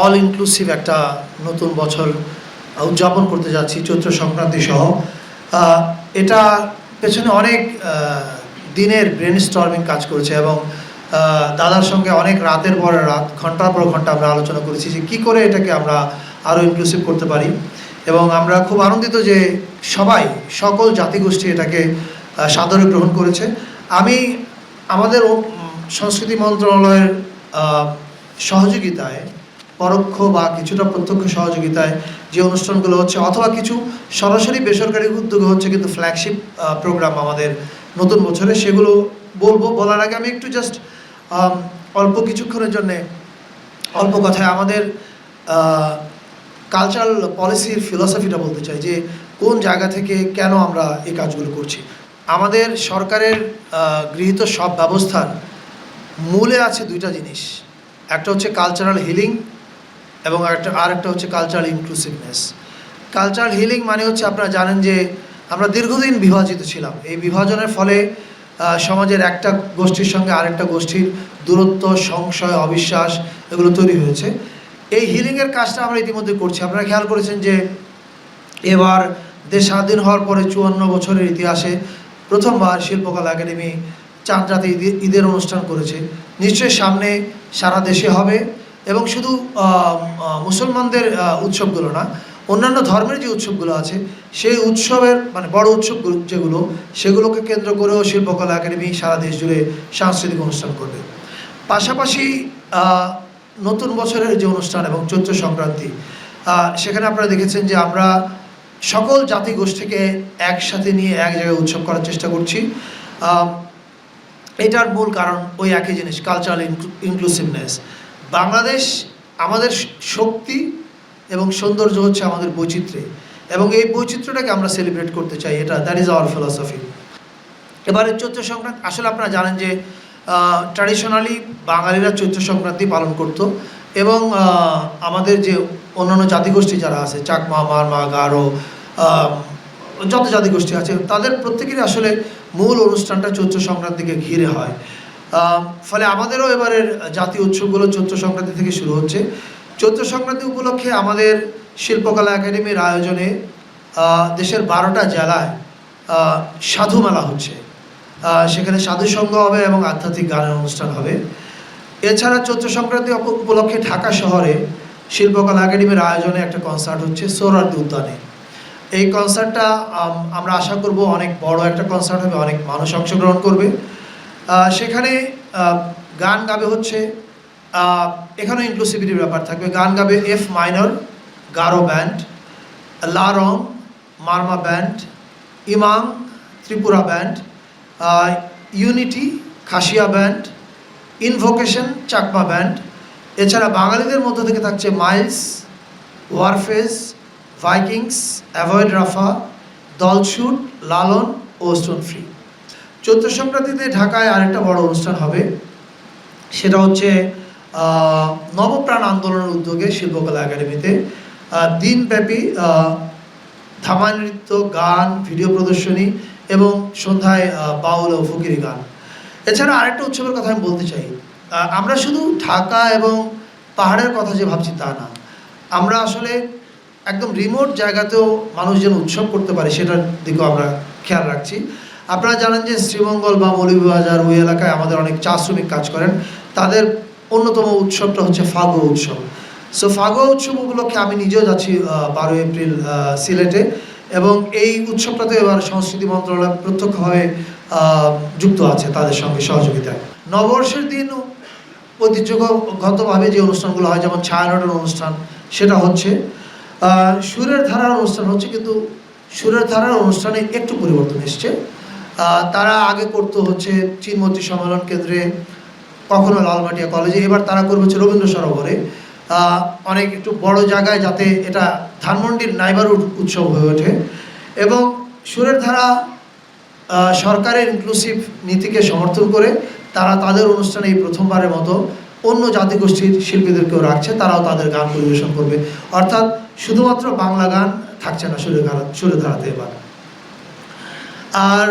All inclusive একটা নতুন বছর উদযাপন করতে যাচ্ছি চৈত্র সংক্রান্তি সহ। এটা পেছনে অনেক দিনের ব্রেন স্টর্মিং কাজ করেছে এবং দাদার সঙ্গে অনেক রাতের পর রাত, ঘণ্টার পর ঘণ্টা আমরা আলোচনা করেছি যে কী করে এটাকে আমরা আরও ইনক্লুসিভ করতে পারি। এবং আমরা খুব আনন্দিত যে সবাই, সকল জাতিগোষ্ঠী এটাকে সাদরে গ্রহণ করেছে। আমি আমাদের সংস্কৃতি মন্ত্রণালয়ের সহযোগিতায় পরোক্ষ বা কিছুটা প্রত্যক্ষ সহযোগিতায় যে অনুষ্ঠানগুলো হচ্ছে, অথবা কিছু সরাসরি বেসরকারি উদ্যোগে হচ্ছে কিন্তু ফ্ল্যাগশিপ প্রোগ্রাম আমাদের নতুন বছরে। সেগুলো বলব, বলার আগে আমি একটু জাস্ট অল্প কিছুক্ষণের জন্যে, অল্প কথায় আমাদের কালচারাল পলিসির ফিলসফিটা বলতে চাই যে, কোন জায়গা থেকে কেন আমরা এই কাজগুলো করছি? আমাদের সরকারের গৃহীত সব ব্যবস্থার মূলে আছে দুইটা জিনিস। একটা হচ্ছে কালচারাল হিলিং এবং একটা আর একটা হচ্ছে কালচারাল ইনক্লুসিভনেস কালচারাল হিলিং মানে হচ্ছে আপনারা জানেন যে আমরা দীর্ঘদিন বিভাজিত ছিলাম। এই বিভাজনের ফলে সমাজের একটা গোষ্ঠীর সঙ্গে আরেকটা গোষ্ঠীর দূরত্ব, সংশয়, অবিশ্বাস এগুলো তৈরি হয়েছে। এই হিলিংয়ের কাজটা আমরা ইতিমধ্যে করছি। আপনারা খেয়াল করেছেন যে এবার দেশ স্বাধীন হওয়ার পরে চুয়ান্ন বছরের ইতিহাসে প্রথমবার শিল্পকলা একাডেমি চাঁদ রাতে ঈদের অনুষ্ঠান করেছে। নিশ্চয়ই সামনে সারা দেশে হবে। এবং শুধু মুসলমানদের উৎসবগুলো না, অন্যান্য ধর্মের যে উৎসবগুলো আছে, সেই উৎসবের মানে বড় উৎসবগুলো যেগুলো, সেগুলোকে কেন্দ্র করেও শিল্পকলা একাডেমি সারা দেশ জুড়ে সাংস্কৃতিক অনুষ্ঠান করবে। পাশাপাশি নতুন বছরের যে অনুষ্ঠান এবং চৈত্র সংক্রান্তি সেখানে আপনারা দেখেছেন যে আমরা সকল জাতিগোষ্ঠীকে একসাথে নিয়ে এক জায়গায় উৎসব করার চেষ্টা করছি। এটার মূল কারণ ওই একই জিনিস কালচারাল ইনক্লুসিভনেস বাংলাদেশ আমাদের শক্তি এবং সৌন্দর্য হচ্ছে আমাদের বৈচিত্র্যে। এবং এই বৈচিত্র্যটাকে আমরা সেলিব্রেট করতে চাই, এটা দ্যাট ইজ আওয়ার ফিলসফি এবারে চৈত্র সংক্রান্তি, আসলে আপনারা জানেন যে ট্র্যাডিশনালি বাঙালিরা চৈত্র সংক্রান্তি পালন করত এবং আমাদের যে অন্যান্য জাতিগোষ্ঠী যারা আছে চাকমা মারমা গারো যত জাতিগোষ্ঠী আছে, তাদের প্রত্যেকেরই আসলে মূল অনুষ্ঠানটা চৈত্র সংক্রান্তিকে ঘিরে হয়। ফলে আমাদেরও এবারের জাতীয় উৎসবগুলো চৈত্র সংক্রান্তি থেকে শুরু হচ্ছে। চৈত্র সংক্রান্তি উপলক্ষে আমাদের শিল্পকলা একাডেমির আয়োজনে দেশের বারোটা জেলায় সাধু মেলা হচ্ছে। সেখানে সাধু সঙ্গ হবে এবং আধ্যাত্মিক গানের অনুষ্ঠান হবে। এছাড়া চৈত্র সংক্রান্তি উপলক্ষে ঢাকা শহরে শিল্পকলা একাডেমির আয়োজনে একটা কনসার্ট হচ্ছে সোহরার্দি উদ্যানে। এই কনসার্টটা আমরা আশা করব অনেক বড় একটা কনসার্ট হবে, অনেক মানুষ অংশগ্রহণ করবে। সেখানে গান গাবে হচ্ছে এখানেও ইনক্লুসিভিটির ব্যাপার থাকবে। গান গাবে F Minor Garo band La Rong Marma band Imang Tripura band Unity Khasia band Invocation Chakma band এছাড়া বাঙালিদের মধ্যে থেকে থাকছে Miles Warfaze Vikings Avoid Rafa Dalchhut Lalon ও স্টোন ফ্রি চৈত্র সংক্রান্তিতে ঢাকায় আরেকটা বড় অনুষ্ঠান হবে। সেটা হচ্ছে নবপ্রাণ আন্দোলনের উদ্যোগে শিল্পকলা একাডেমিতে দিনব্যাপী ধামা নৃত্য, গান, ভিডিও প্রদর্শনী এবং সন্ধ্যায় বাউল ও ফকিরি গান। এছাড়া আরেকটা উৎসবের কথা আমি বলতে চাই। আমরা শুধু ঢাকা এবং পাহাড়ের কথা যে ভাবছি তা না। আমরা আসলে একদম রিমোট জায়গাতেও মানুষ যেন উৎসব করতে পারে, সেটার দিকেও আমরা খেয়াল রাখছি। আপনারা জানেন যে শ্রীমঙ্গল বা মৌলভীবাজার ওই এলাকায় আমাদের অনেক চা শ্রমিক কাজ করেন। তাদের অন্যতম উৎসবটা হচ্ছে ফাগুয়া উৎসব। সো ফাগুয়া উৎসব উপলক্ষে আমি নিজেও যাচ্ছি বারোই এপ্রিল সিলেটে এবং এই উৎসবটাতে এবার সংস্কৃতি মন্ত্রণালয় প্রত্যক্ষভাবে যুক্ত আছে তাদের সঙ্গে সহযোগিতায়। নববর্ষের দিন ঐতিহ্যগতভাবে যে অনুষ্ঠানগুলো হয়, যেমন ছায়ানটের অনুষ্ঠান, সেটা হচ্ছে সুরের ধারার অনুষ্ঠান হচ্ছে, কিন্তু সুরের ধারার অনুষ্ঠানে একটু পরিবর্তন এসছে। তারা আগে করতো হচ্ছে চিনমতি সম্মেলন কেন্দ্রে, কখনো লালমাটিয়া কলেজে এবার তারা করবে হচ্ছে রবীন্দ্র সরোবরে অনেক একটু বড় জায়গায় যাতে এটা ধানমন্ডির নাইবারহুড উৎসব হয়ে ওঠে। এবং সুরের ধারা সরকারের ইনক্লুসিভ নীতিকে সমর্থন করে তারা তাদের অনুষ্ঠানে এই প্রথমবারের মতো অন্য জাতিগোষ্ঠীর শিল্পীদেরকেও রাখছে, তারাও তাদের গান পরিবেশন করবে। অর্থাৎ শুধুমাত্র বাংলা গান থাকছে না সুরের সুরের ধারাতে এবার। আর